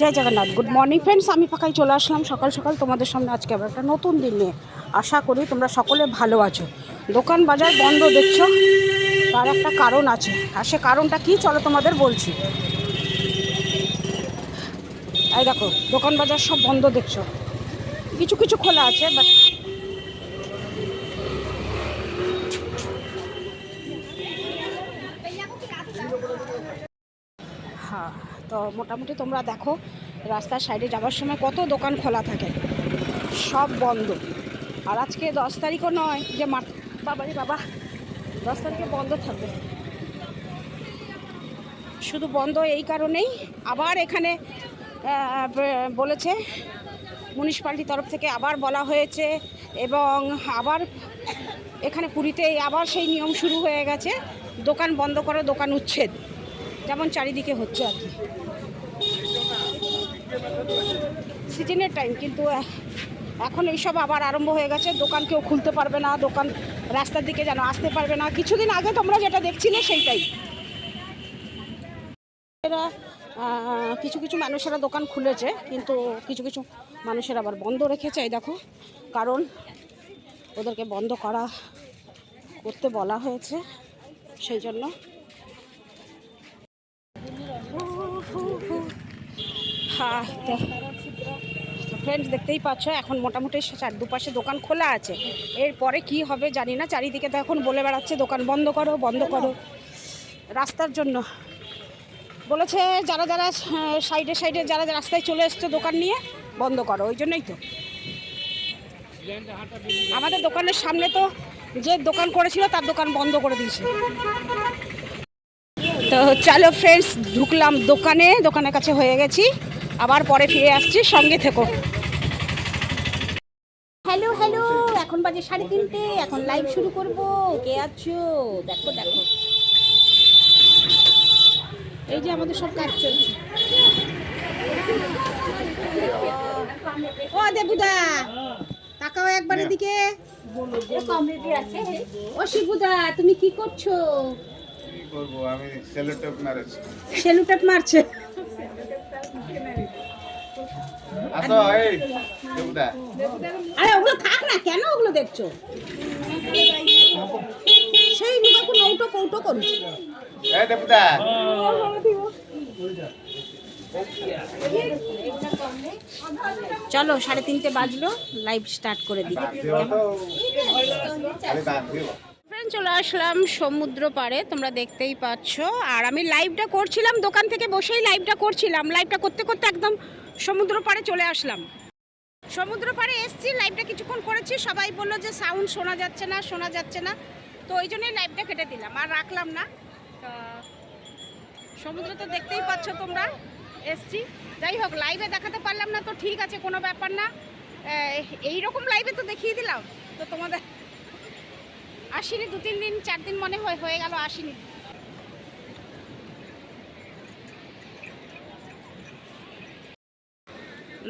জয় Jagannath. Good morning friends আমি ফাঁকায় চলে আসলাম সকাল সকাল তোমাদের সামনে আজকে আবার একটা নতুন দিন নিয়ে। আশা করি তোমরা সকলে ভালো আছো। দোকান বাজার বন্ধ দেখছ? তার একটা কারণ আছে। আর সে কারণটা কি? চলো তোমাদের বলছি। এই দেখো, দোকান বাজার সব বন্ধ দেখছ। কিছু কিছু খোলা আছে বাট হ্যাঁ। তো মোটামুটি তোমরা দেখো, রাস্তার সাইডে যাওয়ার সময় কত দোকান খোলা থাকে। সব বন্ধ। আর আজকে দশ তারিখও নয় যে মা বাবারি বাবা, দশ তারিখে বন্ধ থাকবে। শুধু বন্ধ এই কারণেই আবার এখানে বলেছে মিউনিসিপ্যালিটির তরফ থেকে আবার বলা হয়েছে এবং আবার এখানে পুরীতে আবার সেই নিয়ম শুরু হয়ে গেছে, দোকান বন্ধ করো, দোকান উচ্ছেদ। যেমন চারিদিকে হচ্ছে আর কি। সিজনের টাইম কিন্তু এখন এইসব আবার আরম্ভ হয়ে গেছে। দোকান কেউ খুলতে পারবে না, দোকান রাস্তার দিকে যেন আসতে পারবে না। কিছুদিন আগে তোমরা যেটা দেখছিলে সেইটাই। এরা কিছু কিছু মানুষেরা দোকান খুলেছে, কিন্তু কিছু কিছু মানুষের আবার বন্ধ রেখেছে, এই দেখো। কারণ ওদেরকে বন্ধ করা, করতে বলা হয়েছে, সেই জন্য হ্যাঁ ফ্রেন্ডস দেখতেই পাচ্ছ, এখন মোটামুটি চার দুপাশে দোকান খোলা আছে। এরপরে কি হবে জানি না, চারিদিকে তো এখন বলে বেড়াচ্ছে, দোকান বন্ধ করো বন্ধ করো। রাস্তার জন্য। বলেছে যারা যারা সাইডে সাইডে যারা রাস্তায় চলে এসছে দোকান নিয়ে, বন্ধ করো, ওই জন্যই তো। আমাদের দোকানের সামনে তো যে দোকান করেছিল, তার দোকান বন্ধ করে দিয়েছে। তো চলো ফ্রেন্ডস ঢুকলাম দোকানে, দোকানের কাছে হয়ে গেছি। আবার পরে ফিরে আসছি সঙ্গে থেকো। হ্যালো হ্যালো এখন বাজে সাড়ে তিনটে এখন লাইভ শুরু করব। কে আছো? দেখো দেখো। এই যে আমাদের সব কাজ চলছে। ও দেবুদা! তাকাও একবার এদিকে। ও শিবুদা তুমি কি করছ? কি করব? আমি সেলোটেপ মেরেছি সেলুটাপ মারছে। আসো এই দেবুদা আরে ওগুলো থাক না কেন ওগুলো দেখছ? সেই নৌটো কৌটো করছে। এই দেবুদা চলো সাড়ে তিনটে বাজলো লাইভ স্টার্ট করে দিই। চলে আসলাম সমুদ্র পাড়ে তোমরা দেখতেই পাচ্ছ। আর আমি লাইভটা করছিলাম দোকান থেকে বসেই লাইভটা করছিলাম। লাইভটা করতে করতে একদম সমুদ্র পাড়ে চলে আসলাম। সমুদ্র পাড়ে এসছি লাইভটা কিছুক্ষণ করেছি। সবাই বলল যে সাউন্ড শোনা যাচ্ছে না, শোনা যাচ্ছে না। তো ওই জন্যই লাইভটা কেটে দিলাম, আর রাখলাম না। সমুদ্র তো দেখতেই পাচ্ছ তোমরা, এসছি। যাই হোক লাইভে দেখাতে পারলাম না তো ঠিক আছে, কোনো ব্যাপার না। এই রকম লাইভে তো দেখিয়ে দিলাম। তো তোমাদের, আসিনি দু তিন দিন, চার দিন মনে হয়, হয়ে গেল, আসিনি।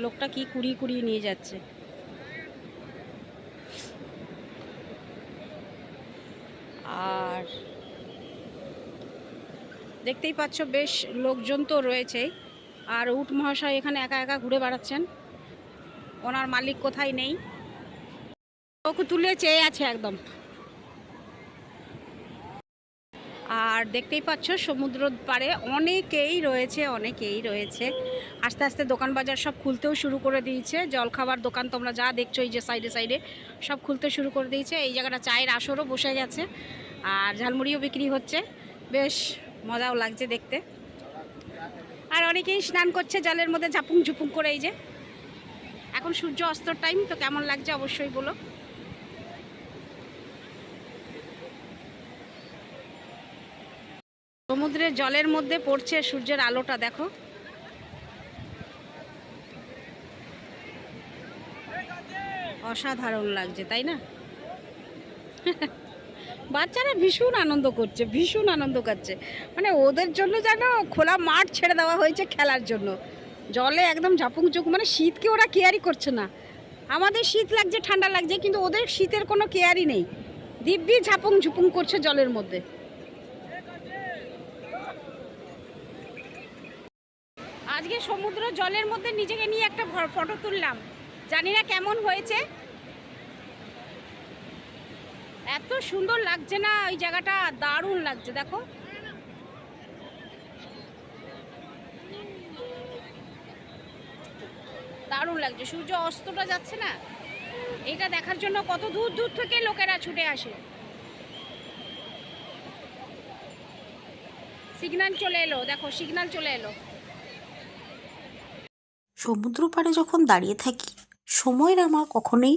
লোকটা কি কুড়িয়ে কুড়িয়ে নিয়ে যাচ্ছে? আর দেখতেই পাচ্ছ বেশ লোকজন তো রয়েছেই। আর উট মহাশয় এখানে একা একা ঘুরে বেড়াচ্ছেন। ওনার মালিক কোথায় নেই? ওকে তুলে চেয়ে আছে একদম। আর দেখতেই পাচ্ছ, সমুদ্র পাড়ে অনেকেই রয়েছে অনেকেই রয়েছে। আস্তে আস্তে দোকান বাজার সব খুলতেও শুরু করে দিয়েছে। জলখাবার দোকান তোমরা যা দেখছ এই যে সাইডে সাইডে সব খুলতে শুরু করে দিয়েছে। এই জায়গাটা চায়ের আসরও বসে গেছে আর ঝালমুড়িও বিক্রি হচ্ছে। বেশ মজাও লাগছে দেখতে। আর অনেকেই স্নান করছে জলের মধ্যে ঝাপুং ঝুপুং করে এই যে। এখন সূর্য অস্তর টাইম তো কেমন লাগছে অবশ্যই বলো। সমুদ্রের জলের মধ্যে পড়ছে সূর্যের আলোটা, দেখো। অসাধারণ লাগছে, তাই না? বাচ্চারা ভীষণ আনন্দ করছে, ভীষণ আনন্দ করছে মানে ওদের জন্য যেন খোলা মাঠ ছেড়ে দেওয়া হয়েছে খেলার জন্য। জলে একদম ঝাপুং ঝুঁক মানে শীতকে ওরা কেয়ারই করছে না। আমাদের শীত লাগছে, ঠান্ডা লাগছে, কিন্তু ওদের শীতের কোনো কেয়ারই নেই। দিব্যি ঝাপুং ঝুপুং করছে জলের মধ্যে আজকে সমুদ্র জলের মধ্যে নিজেকে নিয়ে একটা ফটো তুললাম। জানি না কেমন হয়েছে। এত সুন্দর লাগছে না, ওই জায়গাটা দারুণ লাগছে, দেখো। দারুণ লাগছে, সূর্য অস্তটা যাচ্ছে না। এটা দেখার জন্য কত দূর দূর থেকে লোকেরা ছুটে আসে। সিগন্যাল চলে এলো, দেখো, সিগন্যাল চলে এলো। সমুদ্র পাড়ে যখন দাঁড়িয়ে থাকি, সময়ের আমার কখনোই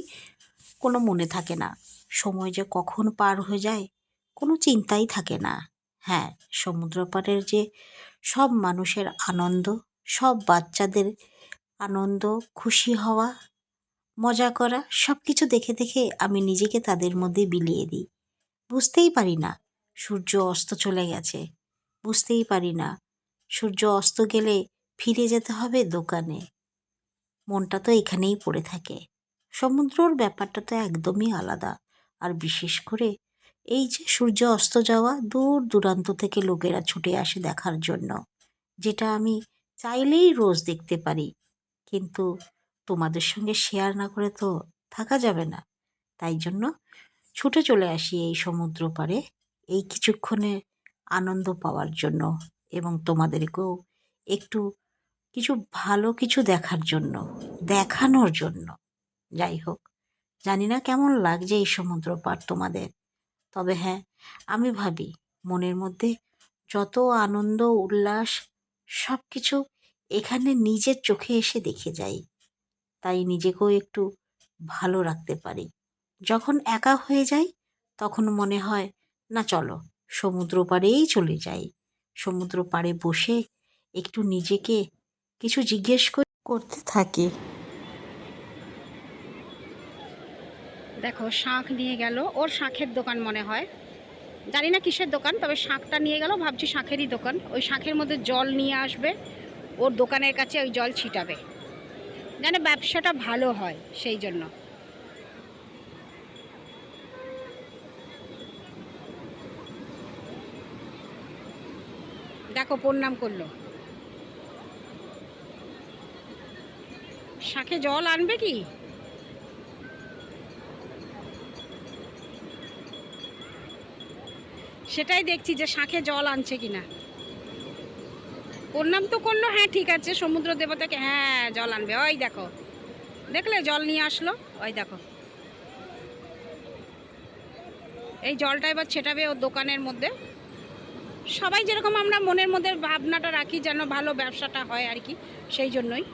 কোনো মনে থাকে না। সময় যে কখন পার হয়ে যায়, কোনো চিন্তাই থাকে না। হ্যাঁ সমুদ্র পাড়ের যে সব মানুষের আনন্দ, সব বাচ্চাদের আনন্দ, খুশি হওয়া, মজা করা সব কিছু দেখে দেখে আমি নিজেকে তাদের মধ্যে বিলিয়ে দিই। বুঝতেই পারি না, সূর্য অস্ত চলে গেছে। বুঝতেই পারি না, সূর্য অস্ত গেলে ফিরে যেতে হবে দোকানে। মনটা তো এখানেই পড়ে থাকে। সমুদ্রর ব্যাপারটা তো একদমই আলাদা। আর বিশেষ করে এই যে সূর্য অস্ত যাওয়া দূর দূরান্ত থেকে লোকেরা ছুটে আসে দেখার জন্য, যেটা আমি চাইলেই রোজ দেখতে পারি। কিন্তু তোমাদের সঙ্গে শেয়ার না করে তো থাকা যাবে না। তাই জন্য ছুটে চলে আসি এই সমুদ্র পারে এই কিছুক্ষণে আনন্দ পাওয়ার জন্য এবং তোমাদেরকেও একটু কিছু ভালো কিছু দেখার জন্য, দেখানোর জন্য। যাই হোক, জানি না কেমন লাগছে এই সমুদ্র পার তোমাদের। তবে হ্যাঁ আমি ভাবি মনের মধ্যে যত আনন্দ, উল্লাস সব কিছু এখানে নিজের চোখে এসে দেখে যাই। তাই নিজেকেও একটু ভালো রাখতে পারি। যখন একা হয়ে যাই, তখন মনে হয়, না, চলো, সমুদ্র পাড়েই চলে যাই। সমুদ্র পাড়ে বসে একটু নিজেকে কিছু জিজ্ঞেস কর- করতে থাকি। দেখো, শাঁখ নিয়ে গেল। ওর শাঁখের দোকান মনে হয়। জানি না কিসের দোকান, তবে শাঁখটা নিয়ে গেল, ভাবছি শাঁখেরই দোকান। ওই শাঁখের মধ্যে জল নিয়ে আসবে। ওর দোকানের কাছে ওই জল ছিটাবে। জানে ব্যবসাটা ভালো হয়, সেই জন্য। দেখো, প্রণাম করল। শাঁখে জল আনবে কি? সেটাই দেখছি যে শাঁখে জল আনছে কিনা। প্রণাম তো করল হ্যাঁ ঠিক আছে, সমুদ্র দেবতাকে হ্যাঁ জল আনবে। ওই দেখো, দেখলে জল নিয়ে আসলো? ওই দেখো। এই জলটা এবার ছেটাবে ওর দোকানের মধ্যে। সবাই যেরকম আমরা মনের মধ্যে ভাবনাটা রাখি যেন ভালো ব্যবসাটা হয় আর কি, সেই জন্যই।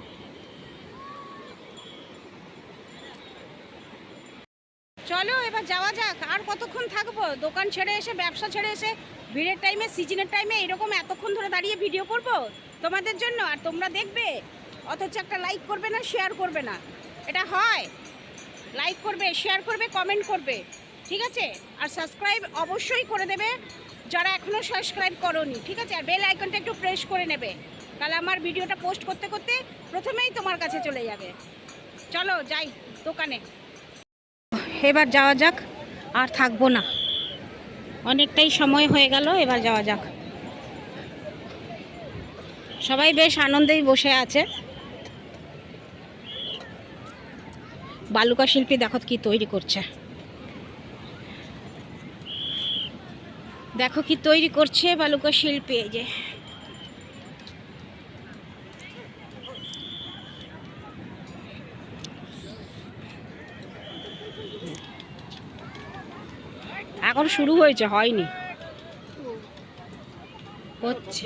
চলো, এবার যাওয়া যাক। আর কতক্ষণ থাকব? দোকান ছেড়ে এসে, ব্যবসা ছেড়ে এসে, ভিড়ের টাইমে সিজনের টাইমে এরকম এতক্ষণ ধরে দাঁড়িয়ে ভিডিও করব তোমাদের জন্য? আর তোমরা দেখবে, অথচ একটা লাইক করবে না শেয়ার করবে না। এটা হয়। লাইক করবে শেয়ার করবে কমেন্ট করবে। ঠিক আছে? আর সাবস্ক্রাইব অবশ্যই করে দেবে, যারা এখনও সাবস্ক্রাইব করোনি। ঠিক আছে? আর বেল আইকনটা একটু প্রেস করে নেবে। তাহলে আমার ভিডিওটা পোস্ট করতে করতে প্রথমেই তোমার কাছে চলে যাবে। চলো, যাই, দোকানে। এবার যাওয়া যাক, আর থাকব না। অনেকটাই সময় হয়ে গেল, এবার যাওয়া যাক। সবাই বেশ আনন্দেই বসে আছে। বালুকা শিল্পী দেখো কি তৈরি করছে। দেখো কি তৈরি করছে বালুকা শিল্পী, এই যে। এখন শুরু হয়েছে, হয়নি। হচ্ছে।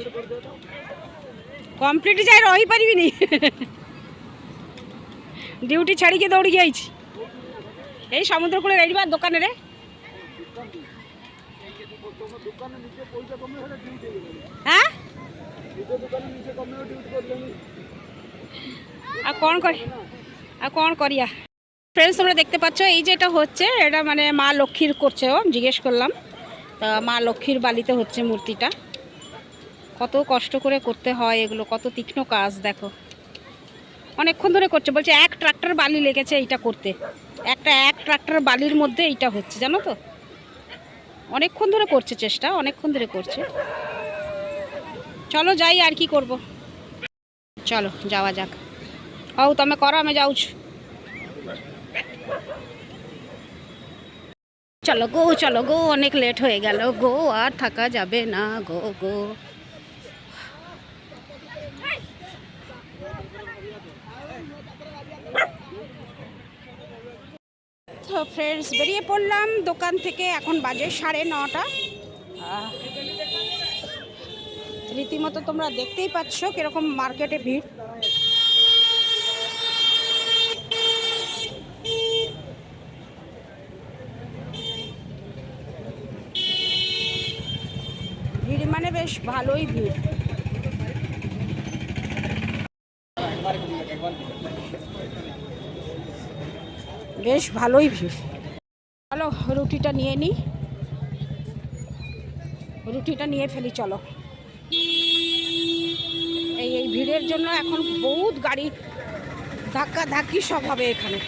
কমপ্লিট যাই রহি পারিবি নি? ডিউটি ছাড়িকে দৌড়ি যাইছি এই সমুদ্র কূলে রেডিবার দোকানে রে। হ্যাঁ? আর কন করি? আর কন করিয়া? ফ্রেন্ডস তোমরা দেখতে পাচ্ছ, এই যেটা হচ্ছে, এটা মানে মা লক্ষ্মীর করছে ও, জিজ্ঞেস করলাম। তা মা লক্ষ্মীর বালিতে হচ্ছে মূর্তিটা। কত কষ্ট করে করতে হয় এগুলো, কত তীক্ষ্ণ কাজ, দেখো। অনেকক্ষণ ধরে করছে, বলছে এক ট্রাক্টর বালি লেগেছে এইটা করতে। একটা এক ট্রাক্টর বালির মধ্যে এইটা হচ্ছে, জানো তো? অনেকক্ষণ ধরে করছে চেষ্টা, অনেকক্ষণ ধরে করছে। চলো যাই আর কি করব। চলো, যাওয়া যাক। হও তুমি করো, আমি যাউছ চলো গো চলো গো, অনেক লেট হয়ে গেল গো, আর থাকা যাবে না গো গো। ফ্রেন্ডস বেরিয়ে পড়লাম, দোকান থেকে এখন বাজে সাড়ে নটা। রীতিমতো তোমরা দেখতেই পাচ্ছ কীরকম মার্কেটে ভিড় ভিড় মানে বেশ ভালোই ভিড়। বেশ ভালোই ভিড়। চলো, রুটিটা নিয়ে নিই। রুটিটা নিয়ে ফেলি, চলো। এই এই ভিড়ের জন্য এখন বহুত গাড়ি ধাক্কা ধাক্কি সব হবে এখানে।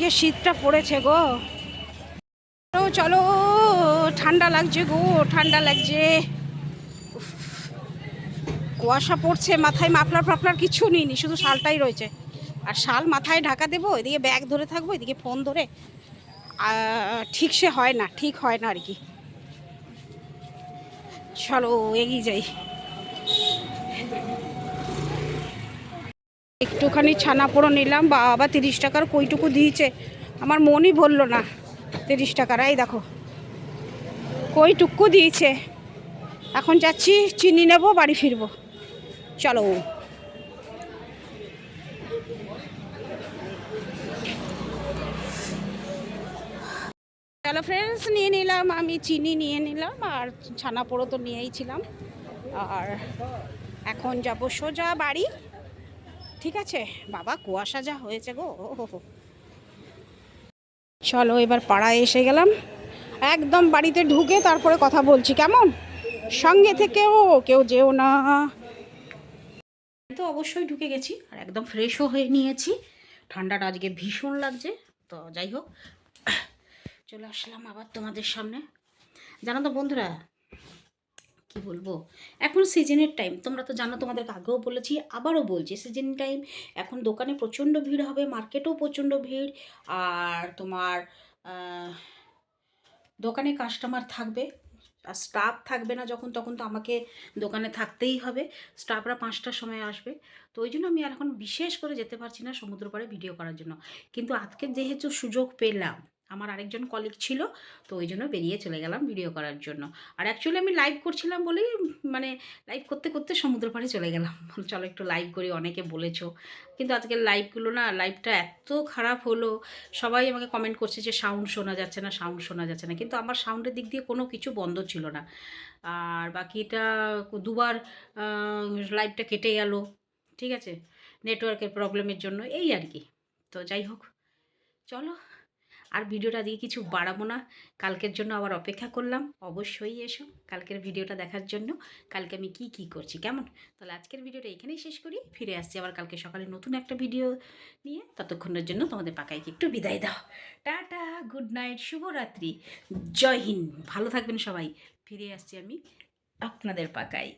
আজকে শীতটা পড়েছে গো। চলো, ঠান্ডা লাগছে গো ঠান্ডা লাগছে। কুয়াশা পড়ছে মাথায় মাফলার ফাফলার কিছু নিইনি শুধু শালটাই রয়েছে। আর শাল মাথায় ঢাকা দেবো এদিকে ব্যাগ ধরে থাকব এদিকে ফোন ধরে। ঠিক সে হয় না ঠিক হয় না আর কি। চলো এগিয়ে যাই। একটুখানি ছানা পোড়ো নিলাম, বাবা তিরিশ টাকার কইটুকু দিয়েছে। আমার মনই ভরলো না তিরিশ টাকার, এই দেখো। কইটুকু দিয়েছে। এখন যাচ্ছি, চিনি নেব, বাড়ি ফিরবো। চলো। চলো ফ্রেন্ডস নিয়ে নিলাম, আমি চিনি নিয়ে নিলাম, আর ছানা পোড়ো তো নিয়েই ছিলাম। আর এখন যাব সোজা বাড়ি। ঠিক আছে, বাবা কুয়াশা যা হয়েছে গো। চলো এবার পাড়ায় এসে গেলাম। একদম বাড়িতে ঢুকে তারপরে কথা বলছি, কেমন? সঙ্গে থেকেও কেউ যেও না। তো অবশ্যই ঢুকে গেছি, আর একদম ফ্রেশও হয়ে নিয়েছি। ঠান্ডাটা আজকে ভীষণ লাগছে, তো যাই হোক। চলে আসলাম আবার তোমাদের সামনে। জানো তো বন্ধুরা কি বলব? এখন সিজনের টাইম তোমরা তো জানো, তোমাদেরকে আগেও বলেছি, আবারও বলছি সিজন টাইম এখন দোকানে প্রচণ্ড ভিড় হবে মার্কেটেও প্রচণ্ড ভিড়। আর তোমার দোকানে কাস্টমার থাকবে। আর স্টাফ থাকবে না যখন, তখন তো আমাকে দোকানে থাকতেই হবে। স্টাফরা পাঁচটার সময় আসবে। তো ওই জন্য আমি আর এখন বিশেষ করে যেতে পারছি না সমুদ্র পাড়ে ভিডিও করার জন্য। কিন্তু আজকে যেহেতু সুযোগ পেলাম আমার আরেকজন কলিগ ছিল, তো ওই জন্য বেরিয়ে চলে গেলাম ভিডিও করার জন্য। আর অ্যাকচুয়ালি আমি লাইভ করছিলাম বলেই মানে লাইভ করতে করতে সমুদ্র পাড়ে চলে গেলাম। চলো একটু লাইভ করি, অনেকে বলেছ। কিন্তু আজকের লাইভগুলো না লাইভটা এত খারাপ হলো। সবাই আমাকে কমেন্ট করছে যে সাউন্ড শোনা যাচ্ছে না সাউন্ড শোনা যাচ্ছে না। কিন্তু আমার সাউন্ডের দিক দিয়ে কোনো কিছু বন্ধ ছিল না। আর বাকিটা দুবার লাইভটা কেটে গেল, ঠিক আছে? নেটওয়ার্কের প্রবলেমের জন্য, এই আর কি। তো যাই হোক, চলো। আর ভিডিওটা দিয়ে কিছু বাড়াবো না। কালকের জন্য আবার অপেক্ষা করলাম। অবশ্যই এসো কালকের ভিডিওটা দেখার জন্য। কালকে আমি কি কি করছি কেমন? তাহলে আজকের ভিডিওটা এখানেই শেষ করি। ফিরে আসছি আবার কালকে সকালে নতুন একটা ভিডিও নিয়ে। ততক্ষণের জন্য তোমাদের পাকাইকে একটু বিদায় দাও। টাটা গুড নাইট শুভরাত্রি। জয় হিন্দ। ভালো থাকবেন সবাই। ফিরে আসছি আমি আপনাদের পাকাই